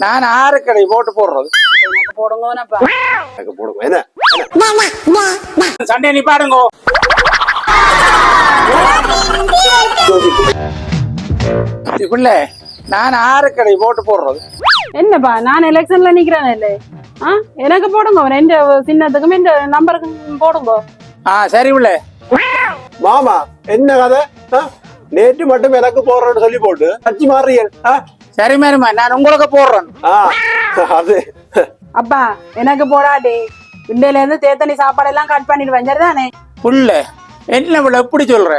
நான் ஆறுக்கடை போட்டு போடுறது. எனக்கு போடுங்கப்பா எனக்கு போடுங்க. என்ன? சண்டே நிப்பாடுங்கோ இதுக்குள்ள நான் ஆறுக்கடை போட்டு போடுறது. என்னப்பா நான் எலெக்ஷன்ல நிக்கிறேன் இல்லை. ஆ? எனக்கு போடுங்க எந்த சின்னத்துக்கும் இந்த நம்பருக்கும் போடுங்க. ஆ சரி உள்ள மாமா என்ன கதை? நேற்று மட்டும் எனக்கு போடுறேன்னு சொல்லி போட்டு கட்சி மாறுறீங்க. ஆ? சரி மேருமா நான் உங்களுக்கு போடுறேன். அது. அப்பா எனக்கு போடாடி இண்டையில இருந்து தேத்தனி சாப்பாடு எல்லாம் கட் பண்ணிடுவேன் சரிதானே? புள்ள என்ன இவ்வளவு எப்படி சொல்ற?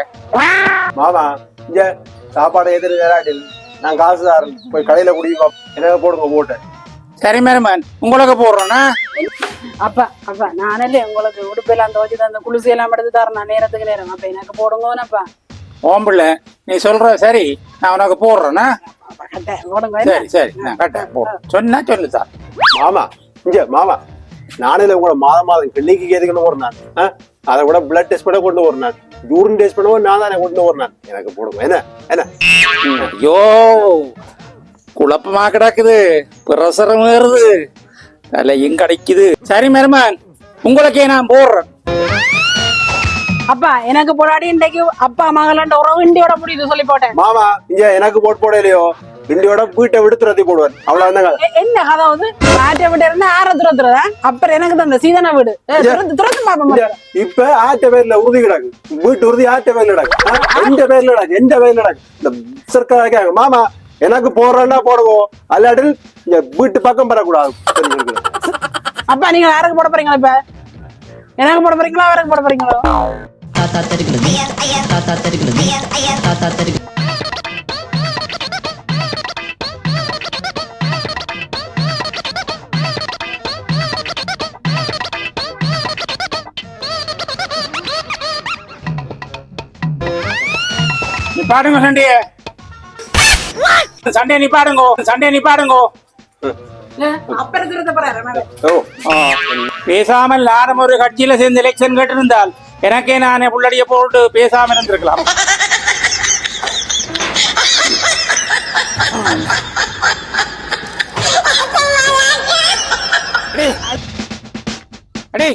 மாமா இங்க சாப்பாடு எதிர் நேராட்டில் நான் காசு தரேன் போய் கடையில குடிப்பா எனக்கு போடுங்க போட்டு. சரி மேருமான் உங்களுக்கு போடுறேன்னா அப்பா அப்பா நானே உங்களுக்கு உடுப்பெல்லாம் துவச்சி தந்த குளிசி எல்லாம் எடுத்து தரேன். நான் நேரத்துக்கு நேரம். அப்ப எனக்கு போடுங்கப்பா ஓம்பிள்ள நீ சொல்ற சரி நான் உனக்கு போடுறேன்னா சரி சரி. நான் கட்டேன் சொன்னா சொல்லு சார். மாமா இங்க மாமா. நானே உங்களை மாதம் மாதம் கிளினிக்கு எதுக்குன்னு ஒரு நான்? அதை கூட பிளட் டெஸ்ட் பண்ண கொண்டு ஒரு நான் யூரின் டெஸ்ட் பண்ணவும் நான் தானே கொண்டு ஒரு நான் எனக்கு போடுங்க. என்ன? என்ன? ஐயோ குழப்பமா கிடக்குது. பிரசரம் ஏறுது. தலையும் கிடைக்குது. சரி மேருமான். உங்களுக்கே நான் போடுறேன். அப்பா எனக்கு போடாடி இன்றைக்கு அப்பா மகளண்ட உறவு இண்டியோட முடியுது சொல்லி போட்டேன். மாமா இங்க எனக்கு போட்டு போடலையோ இந்தியோட வீட்டை விட்டு துரத்தி போடுவேன் அவ்வளவு கதை எ- என்ன கதை வந்து நாட்டை விட்டு இருந்தா ஆற துரத்துறதா அப்புறம் எனக்கு தந்த சீதன வீடு துரத்து பாப்பா இப்ப ஆட்ட பேர்ல உறுதி கிடக்கு வீட்டு உறுதி ஆட்ட பேர்ல கிடக்கு? எந்த பேர்ல கிடக்கு எந்த பேர்ல கிடக்கு இந்த சர்க்கார மாமா எனக்கு போடுறேன்னா போடுவோம் அல்லாட்டில் இந்த வீட்டு பக்கம் பெறக்கூடாது அப்பா நீங்க யாருக்கு போட போறீங்களா இப்ப எனக்கு போட போறீங்களா அவருக்கு போட போறீங்களா தாத்தா தருகிறது தாத்தா தருகிறது தாத்தா தருகிறது நீ பாடுங்க சண்டைய சண்டே நீ பாடுங்கோ சண்டே நீ பாடுங்கோ அப்புறம் துரத்த போறாரு ஓ ஆ. பேசாமல் நானும் ஒரு கட்சியில சேர்ந்து எலெக்ஷன் கேட்டிருந்தால் எனக்கே நானே புள்ளடிய போட்டு பேசாம இருந்திருக்கலாம். அடே.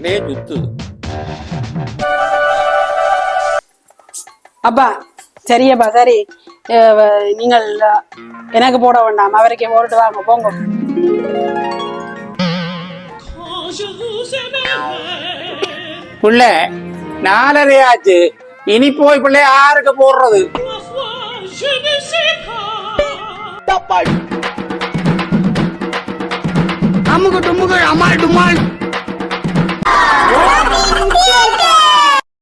பலே சுத்து அப்பா சரியப்பா சரி. நீங்கள் எனக்கு போட வேண்டாம். அவருக்கே போட்டு வாங்க போங்க. புள்ள நாலரை ஆச்சு இனி போய் பிள்ளை ஆறுக்கு போடுறது. அமுகு டுமுகு அமால் டுமால்